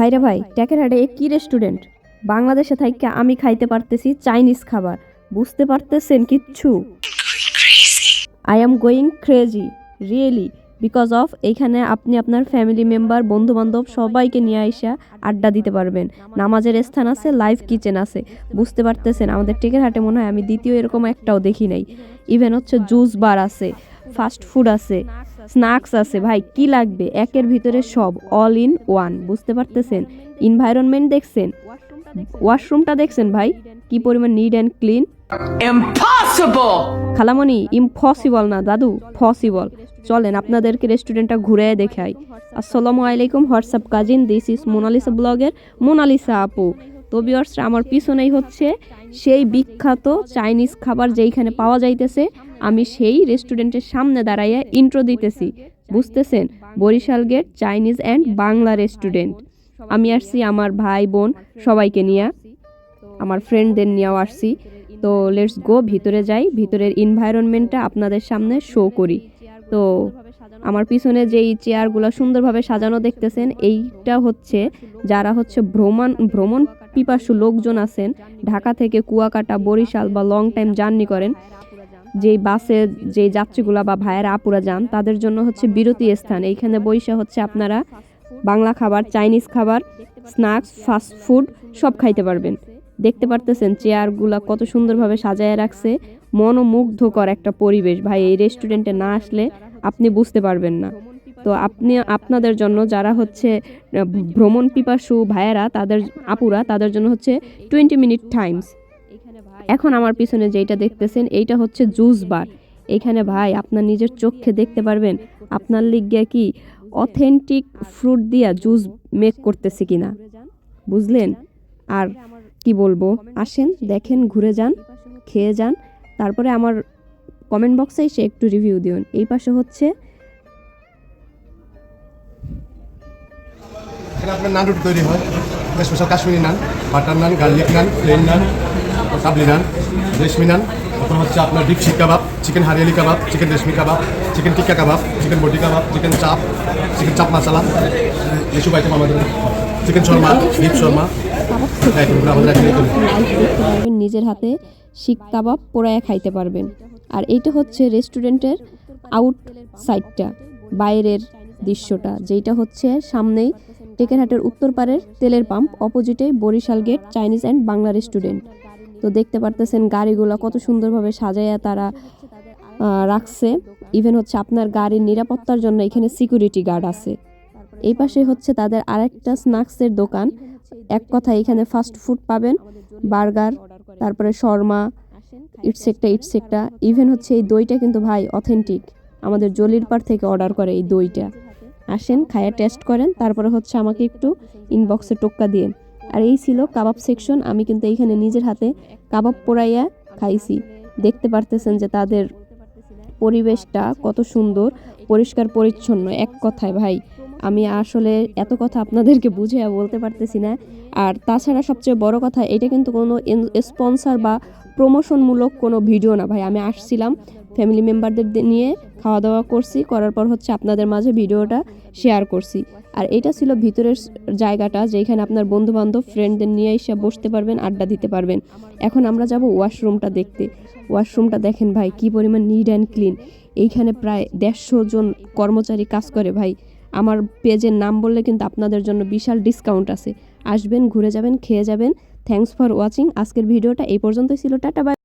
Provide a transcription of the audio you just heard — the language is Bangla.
ভাইরে ভাই ট্যাকেরহাটে এ কি রেস্টুরেন্ট বাংলাদেশে থাইকে আমি খাইতে পারতেছি চাইনিজ খাবার। বুঝতে পারতেছেন কিচ্ছু? I am going crazy really because of এইখানে আপনি আপনার ফ্যামিলি মেম্বার বন্ধু বান্ধব সবাইকে নিয়ে আইসা আড্ডা দিতে পারবেন। নামাজের স্থান আছে লাইভ কিচেন আছে। বুঝতে পারতেছেন, আমাদের টেকের হাটে মনে হয় আমি দ্বিতীয় এরকম একটাও দেখি নাই। ইভেন হচ্ছে জুস বার আছে ফাস্ট ফুড আছে। স্ন্যাক্স আছে ভাই কি লাগবে? একের ভিতরে সব অল ইন ওয়ান বুঝতে পারতেছেন? এনভায়রনমেন্ট দেখছেন? ওয়াশরুমটা দেখছেন ভাই? কি পরিমাণ নিড অ্যান্ড ক্লিন! খালামণি ইম্পসিবল না দাদু পসিবল চলেন আপনাদেরকে রেস্টুরেন্টটা ঘুরে দেখাই। আসসালামু আলাইকুম what's up cousin this is Monalisa ব্লগের মোনালিসা আপু তো বিয়ার্সরা আমার পিছনেই হচ্ছে সেই বিখ্যাত চাইনিজ খাবার যেইখানে পাওয়া যাইতেছে। আমি সেই রেস্টুরেন্টের সামনে দাঁড়াইয়া ইন্ট্রো দিতেছি। বুঝতেছেন? Barishal gate Chinese and Bangla restaurant আমি আসছি আমার ভাই বোন সবাইকে নিয়ে। আমার ফ্রেন্ডদের নিয়েও আসছি। তো লেটস গো ভিতরে যাই। ভিতরের এনভায়রনমেন্টটা আপনাদের সামনে শো করি। তো আমার পিছনে যেই চেয়ারগুলো সুন্দরভাবে সাজানো দেখতেছেন, এইটা হচ্ছে যারা হচ্ছে ভ্রমণ ভ্রমণ পিপাসু লোকজন আছেন, ঢাকা থেকে কুয়াকাটা, বরিশাল বা লং টাইম জার্নি করেন যেই বাসে যে যাত্রীগুলা বা ভাইয়েরা, আপুরা যান, তাদের জন্য হচ্ছে বিরতি স্থান। এইখানে বৈশা হচ্ছে আপনারা বাংলা খাবার, চাইনিজ খাবার স্ন্যাক্স ফাস্ট ফুড সব খাইতে পারবেন। দেখতে পারতেছেন চেয়ারগুলা কত সুন্দরভাবে সাজায় রাখছে। মনোমুগ্ধকর একটা পরিবেশ। ভাই, এই রেস্টুরেন্টে না আসলে আপনি বুঝতে পারবেন না। তো আপনি, আপনাদের জন্য যারা হচ্ছে ভ্রমণ পিপাসু ভাইয়েরা, তাদের, আপুরা, তাদের জন্য হচ্ছে টোয়েন্টি মিনিট টাইমস এখন আমার পিছনে যেটা দেখতেছেন, এইটা হচ্ছে জুস বার। এইখানে ভাই, আপনার নিজের চোখে দেখতে পারবেন, আপনার লিগিয়া কি অথেন্টিক ফ্রুট দিয়া জুস মেক করতেছে কিনা। বুঝলেন? আর কি বলব, আসেন, দেখেন, ঘুরে যান, খেয়ে যান। তারপরে আমার কমেন্ট বক্সে এসে একটু রিভিউ দিন। এই পাশে হচ্ছে নান রুটি তৈরি হয়। Special Kashmiri naan, butter naan, garlic naan plain naan. Kabuli naan reshmi naan তারপর হচ্ছে আপনার deep seekh kebab, chicken hariyali kebab, chicken reshmi kebab, chicken tikka kebab, chicken boti kebab, chicken চাপ চিকেন চাপ মশলা, এসব আইটেম আমাদের চিকেন শর্মা ডিপ শর্মা। হয়। নিজের হাতে শিক কাবাব পোড়ায়া খাইতে পারবেন। আর এইটা হচ্ছে রেস্টুরেন্টের আউট সাইডটা বাইরের দৃশ্যটা। যেটা হচ্ছে সামনেই টেকেরহাটের উত্তর পারের তেলের পাম্প, অপোজিটে Barishal gate, Chinese and Bangla restaurant. তো দেখতে পারতেছেন গাড়িগুলো কত সুন্দরভাবে সাজাইয়া তারা রাখছে। ইভেন হচ্ছে আপনার গাড়ির নিরাপত্তার জন্য এখানে সিকিউরিটি গার্ড আছে। এই পাশে হচ্ছে তাদের আরেকটা স্ন্যাক্সের দোকান। এক কথা এখানে ফাস্ট ফুড পাবেন বার্গার তারপরে শর্মা ইটসেকটা ইটসেকটা ইভেন হচ্ছে এই দইটা কিন্তু ভাই অথেন্টিক আমাদের জলির পাড় থেকে অর্ডার করে এই দইটা। আসেন, খায়া টেস্ট করেন, তারপরে হচ্ছে আমাকে একটু ইনবক্সে টোক্কা দিন আর এই ছিল কাবাব সেকশন আমি কিন্তু এইখানে নিজের হাতে কাবাব পোড়াইয়া খাইছি। দেখতে পারতেছেন যে তাদের পরিবেশটা কত সুন্দর, পরিষ্কার, পরিচ্ছন্ন, এক কথায় ভাই। আমি আসলে এত কথা আপনাদেরকে বুঝে বলতে পারতেছি না। আর তাছাড়া সবচেয়ে বড় কথা, এটা কিন্তু কোনো স্পন্সর বা প্রমোশনমূলক কোনো ভিডিও না ভাই। আমি আসছিলাম ফ্যামিলি মেম্বারদের নিয়ে খাওয়া দাওয়া করছি। করার পর হচ্ছে আপনাদের মাঝে ভিডিওটা শেয়ার করছি। আর এটা ছিল ভিতরের জায়গাটা যেখানে আপনার বন্ধু বান্ধব ফ্রেন্ডদের নিয়ে এসে বসতে পারবেন, আড্ডা দিতে পারবেন। এখন আমরা যাব ওয়াশরুমটা দেখতে। ওয়াশরুমটা দেখেন ভাই, কি পরিমাণ নিড অ্যান্ড ক্লিন এইখানে প্রায় দেড়শো জন কর্মচারী কাজ করে ভাই। আমার পেজের নাম বললে কিন্তু আপনাদের জন্য বিশাল ডিসকাউন্ট আছে। আসবেন, ঘুরে যাবেন, খেয়ে যাবেন। থ্যাঙ্কস ফর ওয়াচিং আজকের ভিডিওটা এই পর্যন্তই ছিল। Tata bye